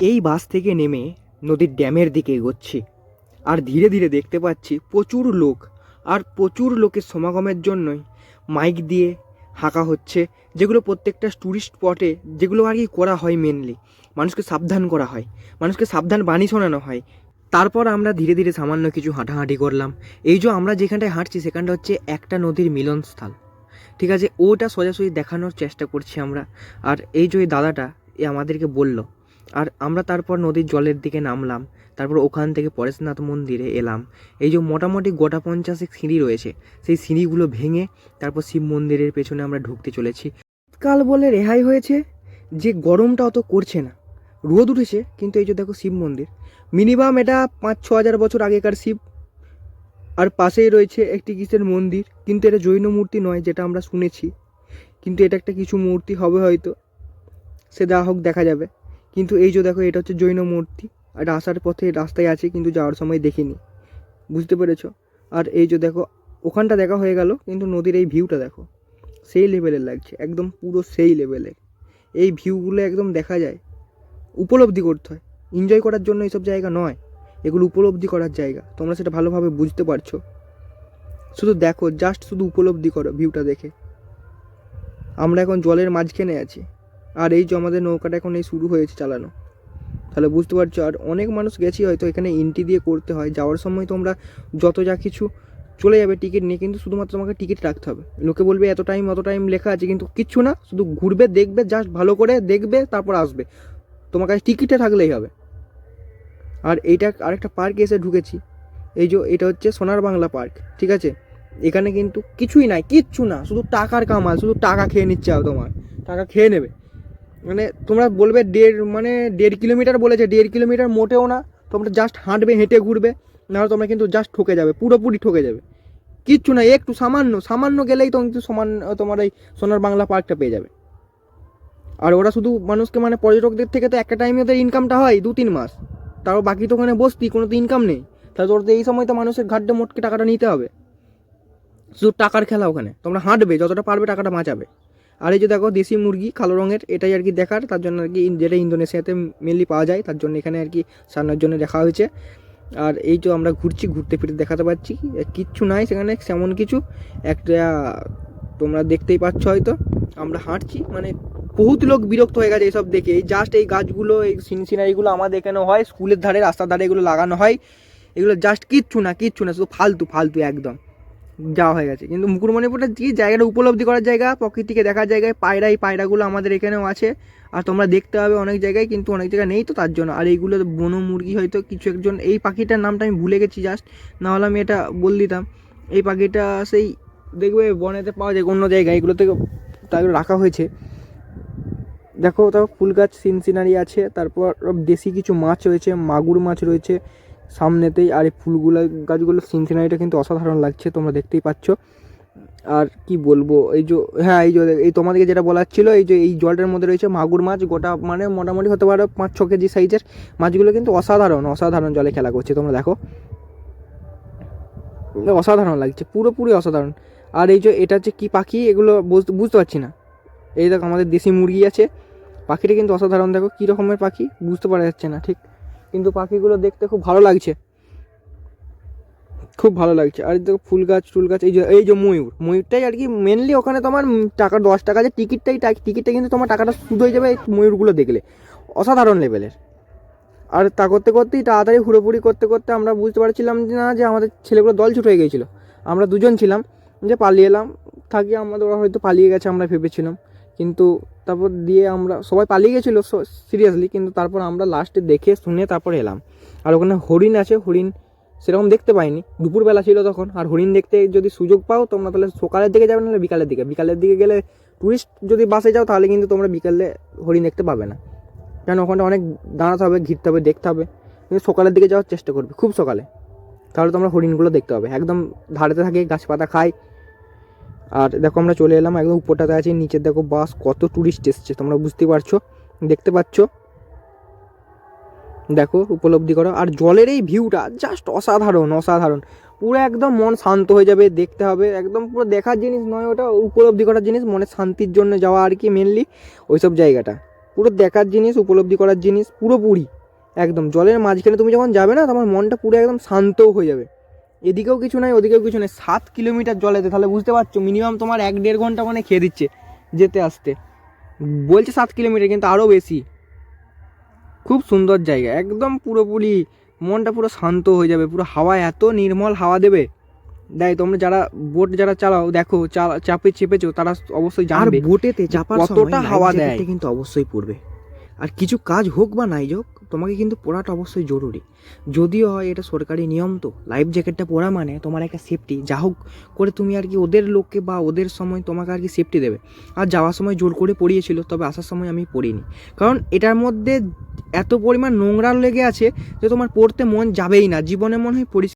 এই বাস থেকে নেমে নদীর ড্যামের দিকে এগোচ্ছি। আর ধীরে ধীরে দেখতে পাচ্ছি প্রচুর লোক, আর প্রচুর লোকের সমাগমের জন্যই মাইক দিয়ে হাঁকা হচ্ছে, যেগুলো প্রত্যেকটা ট্যুরিস্ট স্পটে যেগুলো আর কি করা হয় মেনলি মানুষকে সাবধান করা হয়, মানুষকে সাবধান বাণী শোনানো হয়। তারপর আমরা ধীরে ধীরে সামান্য কিছু হাঁটাহাঁটি করলাম। এই যে আমরা যেখানটায় হাঁটছি সেখানটা হচ্ছে একটা নদীর মিলনস্থল। ঠিক আছে, ওটা সোজাসুজি দেখানোর চেষ্টা করছি আমরা। আর এই যে দাদাটা, এ আমাদেরকে বলল আর আমরা তারপর নদীর জলের দিকে নামলাম। তারপর ওখান থেকে পরেশনাথ মন্দিরে এলাম। এই যে মোটামুটি গোটা পঞ্চাশেক সিঁড়ি রয়েছে, সেই সিঁড়িগুলো ভেঙে তারপর শিব মন্দিরের পেছনে আমরা ঢুকতে চলেছি। কাল বলে রেহাই হয়েছে যে গরমটা অত করছে না। রোদ উঠেছে, কিন্তু এই যে দেখো শিব মন্দির। মিনিমাম এটা পাঁচ ছ হাজার বছর আগেকার শিব। আর পাশেই রয়েছে একটি কিসের মন্দির, কিন্তু এটা জৈন মূর্তি নয় যেটা আমরা শুনেছি। কিন্তু এটা একটা কিছু মূর্তি হবে হয়তো। সে যা হোক দেখা যাবে। কিন্তু এই যে দেখো, এটা হচ্ছে জৈন মূর্তি। আর আসার পথে রাস্তায় আছে, কিন্তু যাওয়ার সময় দেখিনি। বুঝতে পেরেছ? আর এই যে দেখো, ওখানটা দেখা হয়ে গেল, কিন্তু নদীর এই ভিউটা দেখো। সেই লেভেলের লাগছে, একদম পুরো সেই লেভেলের এই ভিউগুলো একদম দেখা যায়। উপলব্ধি করতে হয়। এনজয় করার জন্য এইসব জায়গা নয়। এগুলো উপলব্ধি করার জায়গা। তোমরা সেটা ভালোভাবে বুঝতে পারছ। শুধু দেখো জাস্ট শুধু উপলব্ধি করো ভিউটা দেখে। আমরা এখন জলের মাঝখানে আছি। আর এই যে আমাদের নৌকাটা এখন এই শুরু হয়েছে চালানো। তাহলে বুঝতে পারছ, আর অনেক মানুষ গেছি হয়তো এখানে এন্ট্রি দিয়ে করতে হয়। যাওয়ার সময় তোমরা যত যা কিছু চলে যাবে টিকিট নিয়ে, কিন্তু শুধুমাত্র তোমাকে টিকিট রাখতে হবে। লোকে বলবে এত টাইম অত টাইম লেখা আছে, কিন্তু কিচ্ছু না, শুধু ঘুরবে, দেখবে জাস্ট ভালো করে দেখবে, তারপর আসবে। তোমার কাছে টিকিটটা থাকলেই হবে। আর এইটা আরেকটা পার্কে এসে ঢুকেছি। এই যে এটা হচ্ছে সোনার বাংলা পার্ক ঠিক আছে? এখানে কিন্তু কিছুই নাই, কিচ্ছু না, শুধু টাকার কামাল, শুধু টাকা খেয়ে নিচ্ছে তোমার, টাকা খেয়ে নেবে। মানে তোমরা বলবে দেড় মানে দেড় কিলোমিটার বলেছে, দেড় কিলোমিটার মোটেও না, তোমরা জাস্ট হাঁটবে, হেঁটে ঘুরবে, নাহলে তোমরা কিন্তু জাস্ট ঠকে যাবে, পুরোপুরি ঠকে যাবে। কিচ্ছু না, একটু সামান্য সামান্য গেলেই তো কিন্তু সমান, তোমার এই সোনার বাংলা পার্কটা পেয়ে যাবে। আর ওরা শুধু মানুষকে মানে পর্যটকদের থেকে তো একটা টাইমে ওদের ইনকামটা হয় দু তিন মাস। তারও বাকি তো ওখানে বসতি, কোনো তো ইনকাম নেই। তাহলে তোর তো এই সময় তো মানুষের ঘাটে মোটকে টাকাটা নিতে হবে। শুধু টাকার খেলা ওখানে, তোমরা হাঁটবে, যতটা পারবে টাকাটা বাঁচাবে। আর এই যে দেখো দেশি মুরগি, কালো রঙের, এটাই আর কি দেখার, তার জন্য আর কি যেটা ইন্দোনেশিয়াতে মেনলি পাওয়া যায়, তার জন্য এখানে আর কি সারানোর জন্য দেখা হয়েছে। আর এই তো আমরা ঘুরছি, ঘুরতে ফিরতে দেখাতে পাচ্ছি। কিচ্ছু নাই সেখানে, সেমন কিছু। একটা তোমরা দেখতেই পাচ্ছ হয়তো। আমরা হাঁটছি মানে বহুত লোক বিরক্ত হয়ে গেছে এইসব দেখে। এই জাস্ট এই গাছগুলো, এই সিন- সিনারিগুলো আমাদের এখানে হয়, স্কুলের ধারে, রাস্তার ধারে এগুলো লাগানো হয়। এগুলো জাস্ট কিচ্ছু না কিচ্ছু না, শুধু ফালতু ফালতু একদম। যাওয়া হয়ে গেছে। কিন্তু মুকুটমণিপুরটা যে জায়গাটা উপলব্ধি করার জায়গা, প্রকৃতিকে দেখার জায়গায় পায়রা এই পায়রাগুলো আমাদের এখানেও আছে। আর তোমরা দেখতে পাবে অনেক জায়গায়, কিন্তু অনেক জায়গায় নেই তো তার জন্য। আর এইগুলো বন মুরগি হয়তো কিছু একজন, এই পাখিটার নামটা আমি ভুলে গেছি জাস্ট না হলে আমি এটা বল দিতাম। এই পাখিটা সেই দেখবে বনেতে পাওয়া যায়, অন্য জায়গায় এগুলো থেকে তাগুলো রাখা হয়েছে। দেখো তারপর ফুল গাছ সিন সিনারি আছে, তারপর দেশি কিছু মাছ রয়েছে, মাগুর মাছ রয়েছে সামনেতেই আর এই ফুলগুলো গাছগুলো সিন সিনারিটা কিন্তু অসাধারণ লাগছে, তোমরা দেখতেই পাচ্ছ। আর কি বলব, এই যে হ্যাঁ এই যে, এই তোমাদেরকে যেটা বলার ছিল, এই যে, এই জলটার মধ্যে রয়েছে মাগুর মাছ, গোটা মানে মোটামুটি হতে পারে পাঁচ ছ কেজি সাইজের। মাছগুলো কিন্তু অসাধারণ অসাধারণ জলে খেলা করছে, তোমরা দেখো। অসাধারণ লাগছে, পুরোপুরি অসাধারণ। আর এই যে, এটা হচ্ছে কী পাখি, এগুলো বুঝতে পারছি না। এই দেখো, আমাদের দেশি মুরগি আছে, পাখিটা কিন্তু অসাধারণ, দেখো, কী রকমের পাখি, বুঝতে পারা যাচ্ছে না, ঠিক? কিন্তু পাখিগুলো দেখতে খুব ভালো লাগছে। খুব ভালো লাগছে। আর দেখো ফুল গাছ টুল গাছ, এই যে এই যে ময়ূর। ময়ূরটাই আর কি মেনলি ওখানে তোমার টাকা, দশ টাকা যে টিকিটটাই টিকিটটা কিন্তু তোমার টাকাটা শুধু হয়ে যাবে এই ময়ূরগুলো দেখলে। অসাধারণ লেভেলের আর তা করতে করতেই তাড়াতাড়ি হুড়োপুড়ি করতে করতে আমরা বুঝতে পারছিলাম যে না, যে আমাদের ছেলেগুলো দল ছুট হয়ে গিয়েছিল আমরা দুজন ছিলাম, যে পালিয়ে এলাম। থাকি আমাদের ওরা হয়তো পালিয়ে গেছে, আমরা ভেবেছিলাম। কিন্তু তারপর দিয়ে আমরা সবাই পালিয়ে গেছিল সিরিয়াসলি কিন্তু তারপর আমরা লাস্টে দেখে শুনে তারপর এলাম। আর ওখানে হরিণ আছে, হরিণ সেরকম দেখতে পাইনি। দুপুরবেলা ছিল তখন, আর হরিণ দেখতে যদি সুযোগ পাও তোমরা তাহলে সকালের দিকে যাবে, নাহলে বিকালের দিকে। বিকালের দিকে গেলে টুরিস্ট যদি বাসে যাও তাহলে কিন্তু তোমরা বিকালে হরিণ দেখতে পাবে না। কারণ ওখানে অনেক দাঁড়াতে হবে, ঘিরতে হবে, দেখতে হবে। কিন্তু সকালের দিকে যাওয়ার চেষ্টা করবে, খুব সকালে। তাহলে তোমরা হরিণগুলো দেখতে পাবে। একদম ধারেতে থাকে, গাছপাতা খায় আর দেখো আমরা চলে এলাম একদম উপরটাতে আছি, নিচে দেখো বাস, কত ট্যুরিস্ট এসছে, তোমরা বুঝতে পারছ? দেখতে পাচ্ছ? দেখো, উপলব্ধি করো। আর জলের এই ভিউটা জাস্ট অসাধারণ অসাধারণ। পুরো একদম মন শান্ত হয়ে যাবে, দেখতে হবে। একদম পুরো দেখার জিনিস নয় ওটা, উপলব্ধি করার জিনিস মনে শান্তির জন্য যাওয়া আর কি মেনলি ওইসব জায়গাটা। পুরো দেখার জিনিস, উপলব্ধি করার জিনিস, পুরোপুরি। একদম, জলের মাঝখানে তুমি যখন যাবে না, তোমার মনটা পুরো একদম শান্তও হয়ে যাবে। এদিকেও কিছু নাই ওদিকেও কিছু নেই। সাত কিলোমিটার জলেতে তাহলে বুঝতে পারছ মিনিমাম তোমার এক দেড় ঘণ্টা মানে খেয়ে দিচ্ছে যেতে আসতে। বলছে সাত কিলোমিটার কিন্তু আরও বেশি। খুব সুন্দর জায়গা একদম পুরোপুরি মনটা পুরো শান্ত হয়ে যাবে পুরো হাওয়া এত নির্মল হাওয়া দেবে। দেয় তোমরা যারা বোট যারা চালাও দেখো চা- চাপে চেপেছো তারা অবশ্যই জানবে বোটেতে চাপার কতটা হাওয়া। দেয়। কিন্তু অবশ্যই পড়বে আর কিছু কাজ হোক বা নাই হোক তোমাকে কিন্তু পড়াটা অবশ্যই জরুরি। যদিও হয় এটা সরকারি নিয়ম তো লাইফ জ্যাকেটটা পরা মানে তোমার একটা সেফটি যা হোক করে তুমি আর কি ওদের লোককে বা ওদের সময় তোমাকে আর কি সেফটি দেবে। আর যাওয়ার সময় জোর করে পড়িয়েছিল, তবে আসার সময় আমি পড়িনি। কারণ এটার মধ্যে এত পরিমাণ নোংরা লেগে আছে যে তোমার পড়তে মন যাবেই না। জীবনে মনে হয় পরিষ্কার